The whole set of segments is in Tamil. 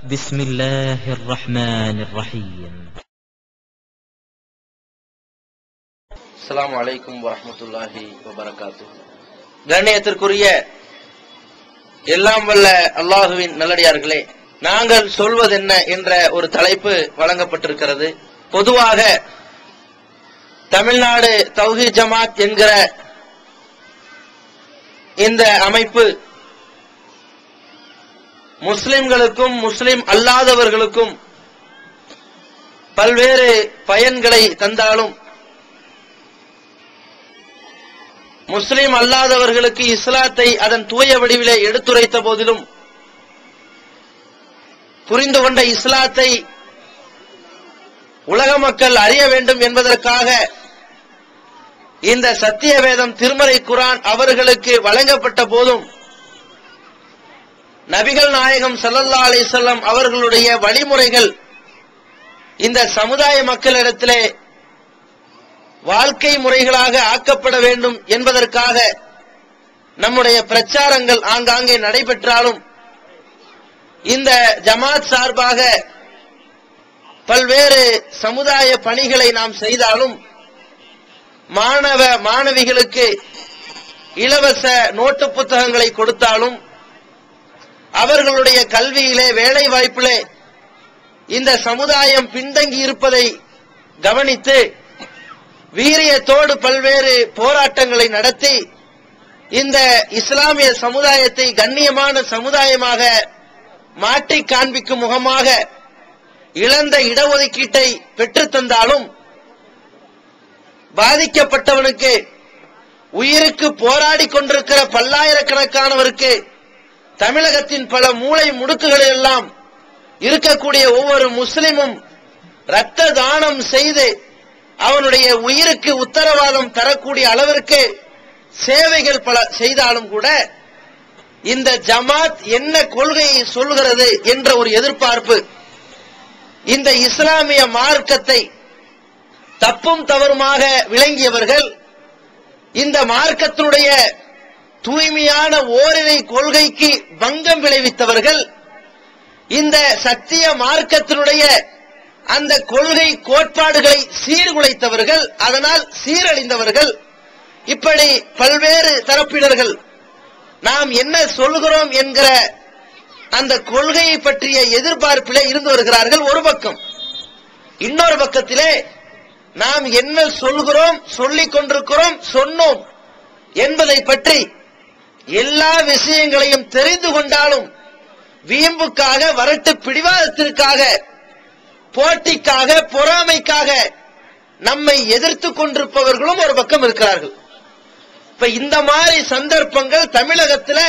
بسم الله الرحمن الرحيم அஸ்ஸலாமு அலைக்கும் வரஹ்மத்துல்லாஹி வபரகாத்து கண்ணியத்திற்குரிய எல்லாம் வல்ல அல்லாஹுவின் நல்லடியார்களே நாங்கள் சொல்வதென்ன என்ற ஒரு தலைப்பு வழங்கப்பட்டிருக்கிறது பொதுவாக தமிழ்நாடு தௌஹீத் ஜமாத் என்கிற இந்த அமைப்பு முஸ்லிம்களுக்கும் முஸ்லிம் அல்லாதவர்களுக்கும் பல்வேறு பயன்களை தந்தாலும் முஸ்லிம் அல்லாதவர்களுக்கு இஸ்லாத்தை அதன் தூய வடிவிலே எடுத்துரைத்த போதிலும் புரிந்து கொண்ட இஸ்லாத்தை உலக மக்கள் அறிய வேண்டும் என்பதற்காக இந்த சத்திய வேதம் திருமறை குரான் அவர்களுக்கு வழங்கப்பட்ட போதும் நபிகள் நாயகம் சல்லல்லா அலைஹி அவர்களுடைய வழிமுறைகள் இந்த சமுதாய மக்களிடத்திலே வாழ்க்கை முறைகளாக ஆக்கப்பட வேண்டும் என்பதற்காக நம்முடைய பிரச்சாரங்கள் ஆங்காங்கே நடைபெற்றாலும் இந்த ஜமாத் சார்பாக பல்வேறு சமுதாய பணிகளை நாம் செய்தாலும் மாணவ மாணவிகளுக்கு இலவச நோட்டு புத்தகங்களை கொடுத்தாலும் அவர்களுடைய கல்வியிலே வேலை வாய்ப்பிலே இந்த சமுதாயம் பின்தங்கி இருப்பதை கவனித்து வீரியத்தோடு பல்வேறு போராட்டங்களை நடத்தி இந்த இஸ்லாமிய சமுதாயத்தை கண்ணியமான சமுதாயமாக மாற்றி காண்பிக்கும் முகமாக இழந்த இடஒதுக்கீட்டை பெற்றுத்தந்தாலும் பாதிக்கப்பட்டவனுக்கு உயிருக்கு போராடி கொண்டிருக்கிற பல்லாயிரக்கணக்கானவருக்கு தமிழகத்தின் பல மூளை முடுக்குகளில் எல்லாம் இருக்கக்கூடிய ஒவ்வொரு முஸ்லிமும் ரத்த தானம் செய்து அவனுடைய உயிருக்கு உத்தரவாதம் தரக்கூடிய அளவிற்கு சேவைகள் பல செய்தாலும் கூட இந்த ஜமாத் என்ன கொள்கையை சொல்கிறது என்ற ஒரு எதிர்பார்ப்பு இந்த இஸ்லாமிய மார்க்கத்தை தப்பும் தவறுமாக விளங்கியவர்கள் இந்த மார்க்கத்தினுடைய தூய்மையான ஓரிரை கொள்கைக்கு பங்கம் விளைவித்தவர்கள் இந்த சத்திய மார்க்கத்தினுடைய அந்த கொள்கை கோட்பாடுகளை சீர்குலைத்தவர்கள் அதனால் சீரழிந்தவர்கள் இப்படி பல்வேறு தரப்பினர்கள் நாம் என்ன சொல்கிறோம் என்கிற அந்த கொள்கையை பற்றிய எதிர்பார்ப்பிலே இருந்து வருகிறார்கள் ஒரு பக்கம். இன்னொரு பக்கத்திலே நாம் என்ன சொல்கிறோம் சொல்லிக் கொண்டிருக்கிறோம் சொன்னோம் என்பதை பற்றி எல்லா விஷயங்களையும் தெரிந்து கொண்டாலும் வீம்புக்காக வரட்டு பிடிவாதத்திற்காக போட்டிக்காக பொறாமைக்காக நம்மை எதிர்த்து கொண்டிருப்பவர்களும் ஒரு பக்கம் இருக்கிறார்கள். இப்ப இந்த மாதிரி சந்தர்ப்பங்கள் தமிழகத்துல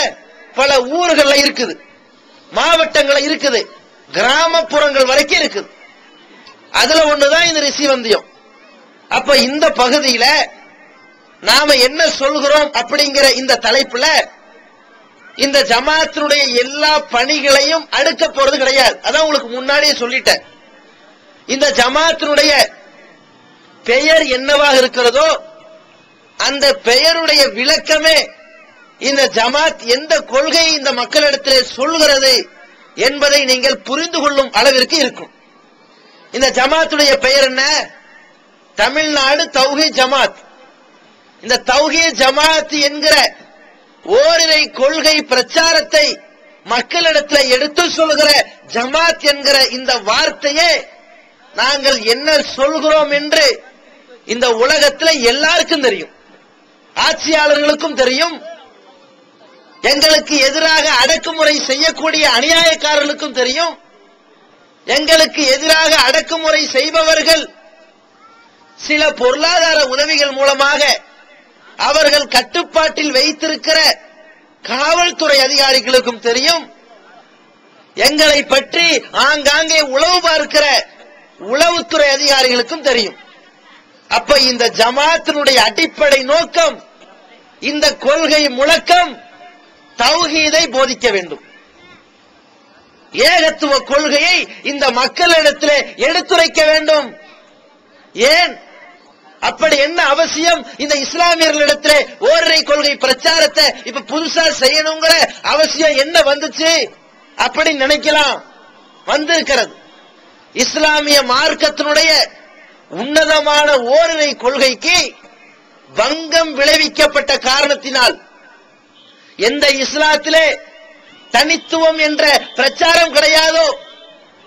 பல ஊர்கள்ல இருக்குது. மாவட்டங்கள்ல இருக்குது. கிராமப்புறங்கள் வரைக்கும் இருக்குது. அதுல ஒண்ணுதான் இந்த ரிசி வந்தியம் அப்ப இந்த பகுதியில நாம என்ன சொல்கிறோம் அப்படிங்கிற இந்த தலைப்புல இந்த ஜமாத்தினுடைய எல்லா பணிகளையும் அடுக்க போறது கிடையாது. அதான் உங்களுக்கு முன்னாடியே சொல்லிட்டேன். இந்த ஜமாத்தினுடைய பெயர் என்னவாக இருக்கிறதோ அந்த பெயருடைய விளக்கமே இந்த ஜமாத் எந்த கொள்கையை இந்த மக்களிடத்திலே சொல்கிறது என்பதை நீங்கள் புரிந்து கொள்ளும் அளவிற்கு இருக்கும். இந்த ஜமாத்துடைய பெயர் என்ன? தமிழ்நாடு தௌஹி ஜமாத். இந்த தௌஹீ ஜமாத் என்கிற ஓரிரை கொள்கை பிரச்சாரத்தை மக்களிடத்தில் எடுத்து சொல்கிற ஜமாத் என்கிற இந்த வார்த்தையே நாங்கள் என்ன சொல்கிறோம் என்று இந்த உலகத்தில் எல்லாருக்கும் தெரியும். ஆட்சியாளர்களுக்கும் தெரியும். எங்களுக்கு எதிராக அடக்குமுறை செய்யக்கூடிய அநியாயக்காரர்களுக்கும் தெரியும். எங்களுக்கு எதிராக அடக்குமுறை செய்பவர்கள் சில பொருளாதார உதவிகள் மூலமாக அவர்கள் கட்டுப்பாட்டில் வைத்திருக்கிற காவல்துறை அதிகாரிகளுக்கும் தெரியும். எங்களை பற்றி ஆங்காங்கே உளவு பார்க்கிற உளவுத்துறை அதிகாரிகளுக்கும் தெரியும். அப்ப இந்த ஜமாத்தினுடைய அடிப்படை நோக்கம் இந்த கொள்கை முழக்கம் தௌஹீதை போதிக்க வேண்டும். ஏகத்துவ கொள்கையை இந்த மக்களிடத்தில் எடுத்துரைக்க வேண்டும். ஏன்? அப்படி என்ன அவசியம்? இந்த இஸ்லாமியர்களிடத்துல ஓரிரை கொள்கை பிரச்சாரத்தை இப்ப புதுசா செய்யணுங்கிற அவசியம் என்ன வந்துச்சு? அப்படி நினைக்கலாம். வந்திருக்கிறது. இஸ்லாமிய மார்க்கத்தினுடைய உன்னதமான ஓரிரை கொள்கைக்கு வங்கம் விளைவிக்கப்பட்ட காரணத்தினால் எந்த இஸ்லாத்திலே தனித்துவம் என்ற பிரச்சாரம் கிடையாதோ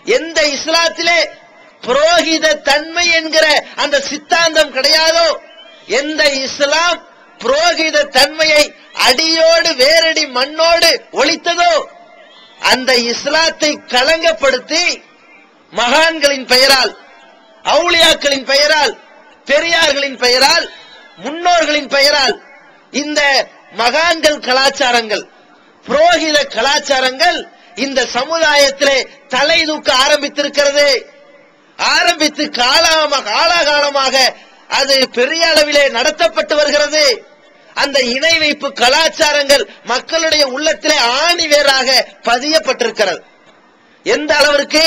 எந்த இஸ்லாத்திலே புரோகித தன்மை என்கிற அந்த சித்தாந்தம் கிடையாதோ? எந்த இஸ்லாம் புரோகித தன்மையை அடியோடு வேரடி மண்ணோடு ஒழித்ததோ? அந்த இஸ்லாத்தை களங்கப்படுத்தி மகான்களின் பெயரால் அவுளியாக்களின் பெயரால் பெரியார்களின் பெயரால் முன்னோர்களின் பெயரால் இந்த மகான்கள் கலாச்சாரங்கள் புரோகித கலாச்சாரங்கள் இந்த சமுதாயத்திலே தலை தூக்க ஆரம்பித்திருக்கிறது. ஆரம்பித்து காலமாக காலாகாலமாக அது பெரிய அளவிலே நடத்தப்பட்டு வருகிறது. அந்த இணை வைப்பு கலாச்சாரங்கள் மக்களுடைய உள்ளத்திலே ஆணி வேறாக பதியப்பட்டிருக்கிறது. எந்த அளவிற்கு?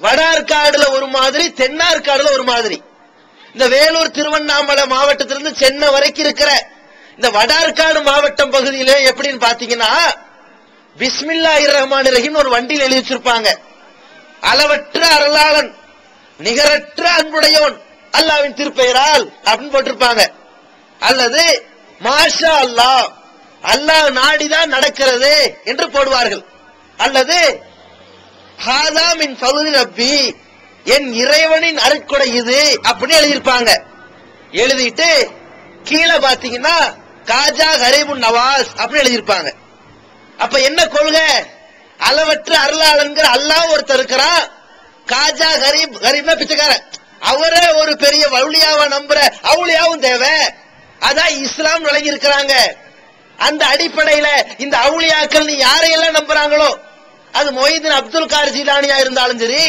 வடார்காடுல ஒரு மாதிரி தென்னார்காடுல ஒரு மாதிரி. இந்த வேலூர் திருவண்ணாமலை மாவட்டத்திலிருந்து சென்னை வரைக்கும் இருக்கிற இந்த வடார்காடு மாவட்டம் பகுதியிலே எப்படின்னு பாத்தீங்கன்னா பிஸ்மில்லா ரஹ்மான் ரஹீம் ஒரு வண்டியில் எழுதி வச்சிருப்பாங்க. அளவற்ற அருளாளன் நிகரற்ற அன்புடையவன் அல்லாவின் திருப்பெயரால் அப்படின்னு போட்டிருப்பாங்க. அல்லது மாஷா அல்லாஹ் அல்லாஹ் நாடிதான் நடக்கிறது என்று போடுவார்கள். அல்லது ஹாதா மின் பகுதி ரப்பி என் இறைவனின் அருட்கொடை இது அப்படின்னு எழுதியிருப்பாங்க. எழுதிட்டு கீழே பாத்தீங்கன்னா காஜா கரீபுன் நவாஸ் அப்படின்னு எழுதியிருப்பாங்க. அப்ப என்ன கொள்கை? அளவற்ற அருளாளன்கிற அல்லாஹ் ஒருத்தர் இருக்கிறான் காஜா கரீப் கரீப்னா பிச்சைக்காரன். அவரே ஒரு பெரிய வவுளியாவா நம்புற அவுளியாவும் தேவை. அதான் இஸ்லாம் விளங்கி இருக்கிறாங்க. அந்த அடிப்படையில இந்த அவுளியாக்கள் நீ யாரையெல்லாம் நம்புறாங்களோ அது மொய்தீன் அப்துல் கார் ஜீலானியா இருந்தாலும் சரி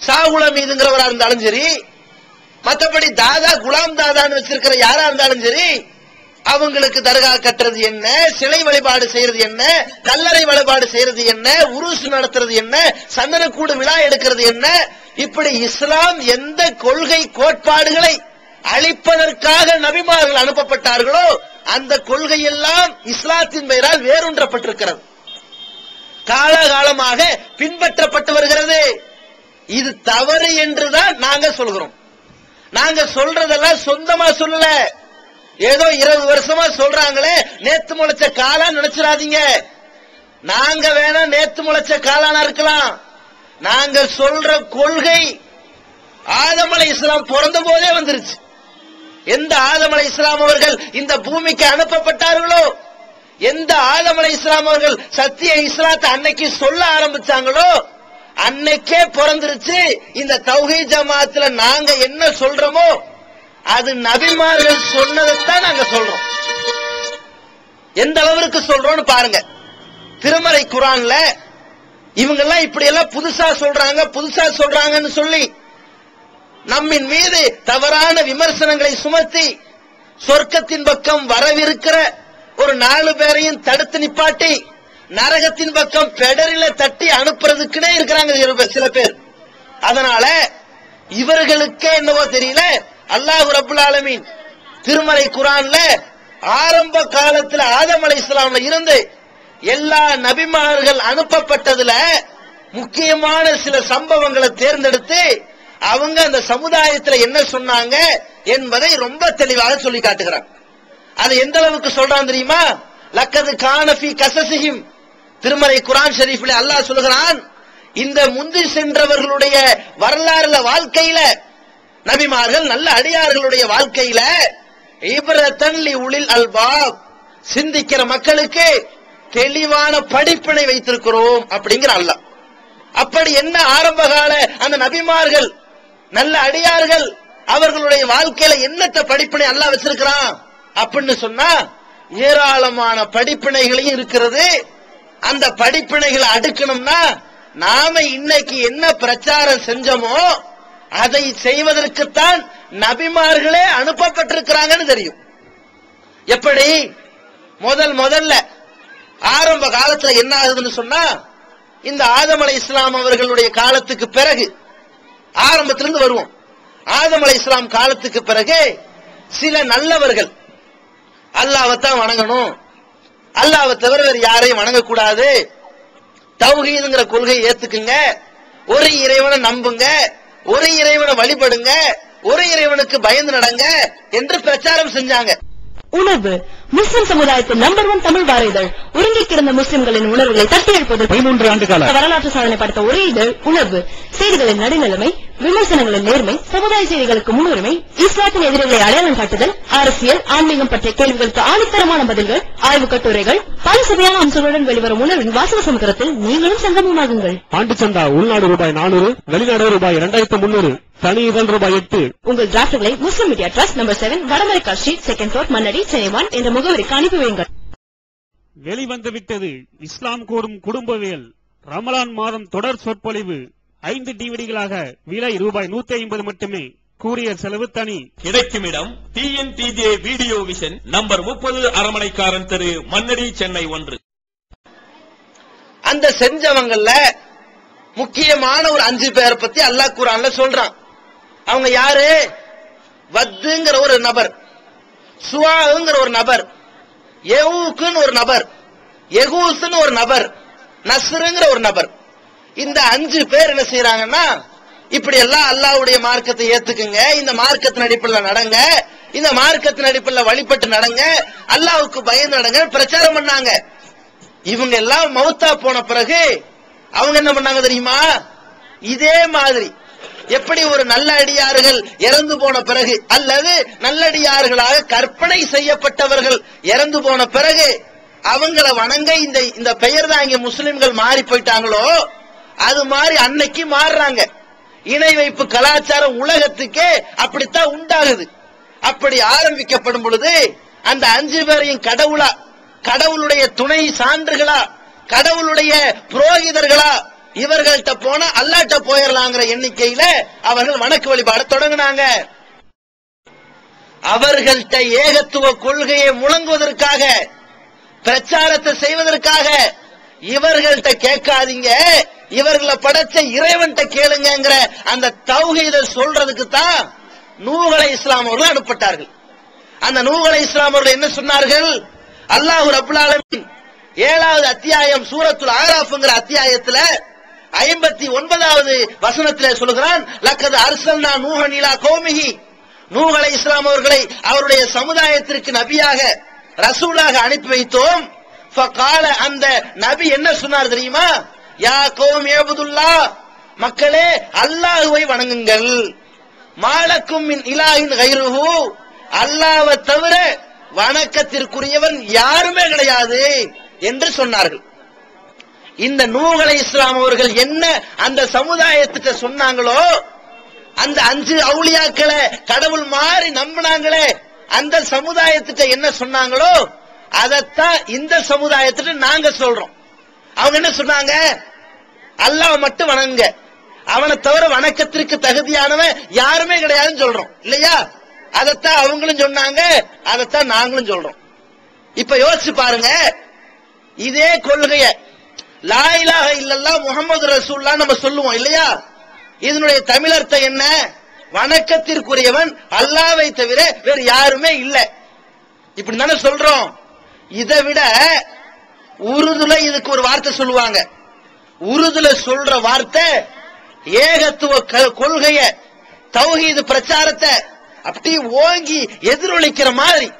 சாகுல மீதுங்கிறவரா இருந்தாலும் சரி மத்தபடி தாதா குலாம் தாதான்னு வச்சிருக்கிற யாரா இருந்தாலும் சரி அவங்களுக்கு தர்கா கட்டுறது என்ன? சிலை வழிபாடு செய்யறது என்ன? கல்லறை வழிபாடு செய்யறது என்ன? உருசு நடத்துறது என்ன? சந்தனக்கூடு விழா எடுக்கிறது என்ன? இப்படி இஸ்லாம் எந்த கொள்கை கோட்பாடுகளை அழிப்பதற்காக நபிமார்கள் அனுப்பப்பட்டார்களோ அந்த கொள்கை எல்லாம் இஸ்லாத்தின் பெயரால் வேரூன்றப்பட்டிருக்கிறது. காலகாலமாக பின்பற்றப்பட்டு வருகிறது. இது தவறு என்றுதான் நாங்க சொல்கிறோம். நாங்க சொல்றதெல்லாம் சொந்தமா சொல்லல. ஏதோ இருபது வருஷமா சொல்றாங்களே நேத்து முளைச்ச காலா நினைச்சிடாதீங்க. நாங்க வேணா நேத்து முளைச்ச காலானா இருக்கலாம். நாங்க சொல்ற கொள்கை ஆதமலை இஸ்லாம் பிறந்த போதே வந்துருச்சு. எந்த ஆதமலை இஸ்லாம் அவர்கள் இந்த பூமிக்கு அனுப்பப்பட்டார்களோ? எந்த ஆதமலை இஸ்லாம் அவர்கள் சத்திய இஸ்லாத்தை அன்னைக்கு சொல்ல ஆரம்பிச்சாங்களோ? அன்னைக்கே பிறந்துருச்சு. இந்த தௌஹி ஜமாத்துல நாங்க என்ன சொல்றோமோ அது நபிமார்கள் சொன்னதைத்தான் நாங்க சொல்றோம். எந்த அளவிற்கு சொல்றோம்னு பாருங்க. திருமறை குரான்ல இவங்க எல்லாம் இப்படி எல்லாம் புதுசா சொல்றாங்க புதுசா சொல்றாங்கன்னு சொல்லி நம்மின் மீது தவறான விமர்சனங்களை சுமத்தி சொர்க்கத்தின் பக்கம் வரவிருக்கிற ஒரு நாலு பேரையும் தடுத்து நிப்பாட்டி நரகத்தின் பக்கம் பெடரில தட்டி அனுப்புறதுக்குன்னே இருக்கிறாங்க சில பேர்- சில பேர். அதனால இவர்களுக்கே என்னவோ தெரியல அல்லாஹ் ரபுல் ஆலமீன் திருமலை குரான்ல ஆரம்ப காலத்துல ஆதம் அலை இஸ்லாம்ல இருந்து எல்லா நபிமார்கள் அனுப்பப்பட்டதுல முக்கியமான சில சம்பவங்களை தேர்ந்தெடுத்து அவங்க அந்த சமுதாயத்துல என்ன சொன்னாங்க என்பதை ரொம்ப தெளிவாக சொல்லி காட்டுகிறாங்க அது எந்த அளவுக்கு சொல்றான் தெரியுமா? லக்கது கானபி கசசிஹிம் திருமலை குரான் ஷரீஃப்ல அல்லாஹ் சொல்கிறான் இந்த முந்தி சென்றவர்களுடைய வரலாறுல வாழ்க்கையில நபிமார்கள் நல்ல அடியார்களுடைய வாழ்க்கையில இப்ரத்தன் உளில் அல்பாப் சிந்திக்கிற மக்களுக்கு தெளிவான படிப்பினை வைத்திருக்கிறோம் அப்படிங்கிற அல்லாஹ் அப்படி என்ன ஆரம்ப கால அந்த நபிமார்கள் நல்ல அடியார்கள் அவர்களுடைய வாழ்க்கையில என்னத்த படிப்பினை அல்ல வச்சிருக்கிறான் அப்படின்னு சொன்னா ஏராளமான படிப்பினைகளையும் இருக்கிறது. அந்த படிப்பினைகளை அடுக்கணும்னா நாம இன்னைக்கு என்ன பிரச்சாரம் செஞ்சோமோ அதை செய்வதற்குத்தான் நபிமார்களே அனுப்பப்பட்டிருக்கிறாங்கன்னு தெரியும். எப்படி? முதல் முதல்ல ஆரம்ப காலத்துல என்ன ஆகுதுன்னு சொன்னா இந்த ஆதம் அலை இஸ்லாம் அவர்களுடைய காலத்துக்கு பிறகு ஆரம்பத்திலிருந்து வருவோம். ஆதம் அலை இஸ்லாம் காலத்துக்கு பிறகு சில நல்லவர்கள் அல்லாவைத்தான் வணங்கணும். அல்லாவை தவிர வேறு யாரையும் வணங்கக்கூடாது. தௌஹீதுங்கிற கொள்கையை ஏத்துக்குங்க. ஒரு இறைவனை நம்புங்க. ஒரு இறைவனை வழிபடுங்க ஒரு இறைவனுக்கு பயந்து நடங்க என்று பிரச்சாரம் செஞ்சாங்க. உணர்வு முஸ்லிம் சமுதாயத்தின் நம்பர் ஒன் தமிழ் வார இதழ் உறங்கி கிடந்த முஸ்லிம்களின் உணர்வுகளை தட்டி எழுப்பதற்கு பதிமூன்று ஆண்டு கால வரலாற்று சாதனை படைத்த ஒரே இதழ் உணர்வு செய்திகளின் நடுநிலைமை விமர்சனங்களின் நேர்மை சமுதாய செய்திகளுக்கு முன்னுரிமை இஸ்லாத்தின் எதிரிகளை அடையாளம் காட்டுதல் அரசியல் ஆன்மீகம் பற்றிய கேள்விகளுக்கு ஆணித்தரமான பதில்கள் ஆய்வுக் கட்டுரைகள் பல சுவையான அம்சங்களுடன் வெளிவரும் உணர்வின் வாசக சமுத்திரத்தில் நீங்களும் சங்கமமாகுங்கள். ஆண்டு சந்தா உள்நாடு ரூபாய் நானூறு வெளிநாடு ரூபாய் இரண்டாயிரத்து முன்னூறு தனி இதழ் ரூபாய் எட்டு. உங்கள் டிராஃப்ட்களை Muslim media trust number seven Vadamaraikka street second floor Mannady Chennai one என்ற முகவரிக்கு அனுப்பி வையுங்கள். வெளிவந்து விட்டது இஸ்லாம் கூறும் குடும்பவியல். ரமலான் மாதம் தொடர் சொற்பொழிவு. ஐந்து டிவிடிகளாக விலை ரூபாய் நூத்தி ஐம்பது மட்டுமே. கூரியர் செலவு தனி. கிடைக்கும் இடம் டிஎன்டிஜே வீடியோ விஷன் நம்பர் முப்பது அரமனைக்காரன் தெரு மன்னடி சென்னை ஒன்று. அந்த செஞ்சவங்கல்ல முக்கியமான ஒரு அஞ்சு பேரை பத்தி அல்லாஹ் குரான்ல சொல்றான். அவங்க யாரு? வத்துங்கிற ஒரு நபர் சுவாங்கிற ஒரு நபர் எவுக்குன்னு ஒரு நபர் எகூஸ்னு ஒரு நபர் நஸ்ருங்கிற ஒரு நபர். இந்த அஞ்சு பேர் என்ன செய்யறாங்கன்னா இப்படி எல்லாம் அல்லாஹ்வுடைய மார்க்கத்தை ஏத்துக்குங்க இந்த மார்க்கத்தின் அடிப்படையில் நடங்க இந்த மார்க்கத்தின் அடிப்படையில் வழிபட்டு நடங்க அல்லாவுக்கு பயந்து நடங்க பிரச்சாரம் பண்ணாங்க. இவங்க எல்லாம் மௌத்தா போன பிறகு அவங்க என்ன பண்ணாங்க தெரியுமா? இதே மாதிரி எப்படி ஒரு நல்ல அடியார்கள் இறந்து போன பிறகு அல்லது நல்லடியார்களாக கற்பனை செய்யப்பட்டவர்கள் இறந்து போன பிறகு அவங்கள வணங்க இந்த இந்த பெயர் தான் இங்க முஸ்லிம்கள் மாறி போயிட்டாங்களோ அது மாதிரி அன்னைக்கு மாறுறாங்க. இணை வைப்பு கலாச்சாரம் உலகத்துக்கே அப்படித்தான் உண்டாகுது. அப்படி ஆரம்பிக்கப்படும் பொழுது அந்த அஞ்சு பேரையும் கடவுளா கடவுளுடைய துணை சான்றுகளா கடவுளுடைய புரோகிதர்களா இவர்கள்ட்ட போனா அல்லாட்ட போயிடலாங்கிற எண்ணிக்கையில அவர்கள் வணக்க வழிபாட தொடங்கினாங்க. அவர்கள்ட்ட ஏகத்துவ கொள்கையை முழங்குவதற்காக பிரச்சாரத்தை செய்வதற்காக இவர்கள்ட்ட கேட்காதீங்க. இவர்களை படைச்ச இறைவன்கிட்ட கேளுங்கங்கிற அந்த தௌஹீத சொல்றதுக்கு தான் நூகலை இஸ்லாம் அவர்கள் அனுப்பப்பட்டார்கள். அந்த நூகலை இஸ்லாம் அவர்கள் என்ன சொன்னார்கள்? அல்லாஹு ரபுல் ஏழாவது அத்தியாயம் சூரத்துல் ஆராஃப்ங்கிற அத்தியாயத்துல ஐம்பத்தி ஒன்பதாவது வசனத்திலே சொல்கிறான் லக்கது அர்சல்னா நூஹன் கோமிகி நூகலை இஸ்லாம் அவர்களை அவருடைய சமுதாயத்திற்கு நபியாக ரசூலாக அனுப்பி வைத்தோம். அந்த நபி என்ன சொன்னார் தெரியுமா? யா கோம் ஏபுதுல்லா? மக்களே அல்லாஹுவை வணங்குங்கள். மாலக்கும் மின் இலாஹின் கைருஹு. தவிர வணக்கத்திற்குரியவன் யாருமே கிடையாது என்று சொன்னார்கள். இந்த நூகலை இஸ்லாம் அவர்கள் என்ன அந்த சமுதாயத்துக்கு சொன்னாங்களோ அந்த அஞ்சு அவுளியாக்களை கடவுள் மாறி நம்பினாங்களே அந்த சமுதாயத்துக்கு என்ன சொன்னாங்களோ அதைத்தான் இந்த சமுதாயத்துக்கு நாங்க சொல்றோம். அவங்க என்ன சொன்னாங்க? அல்லாஹ் மட்டும் வணங்குங்க. அவனை தவிர வணக்கத்திற்கு தகுதியானவன் யாருமே கிடையாதுன்னு சொல்றோம். இல்லையா? அதைத்தான் அவங்களும் சொன்னாங்க. அதைத்தான் நாங்களும் சொல்றோம். இப்ப யோசிச்சு பாருங்க. இதே கொள்கைய லாயிலாக இல்லல்லா முகமது ரசூல்லா நம்ம சொல்லுவோம். இல்லையா? இதனுடைய தமிழர்த்தம் என்ன? வணக்கத்திற்குரியவன் அல்லாவை தவிர வேறு யாருமே இல்லை. இப்படி தானே சொல்றோம். இதை விட உருதுல இதுக்கு ஒரு வார்த்தை சொல்லுவாங்க. உருதுல சொல்ற வார்த்தை ஏகத்துவ க- கொள்கைய தௌஹீது பிரச்சாரத்தை அப்படி ஓங்கி எதிரொலிக்கிற மாதிரி.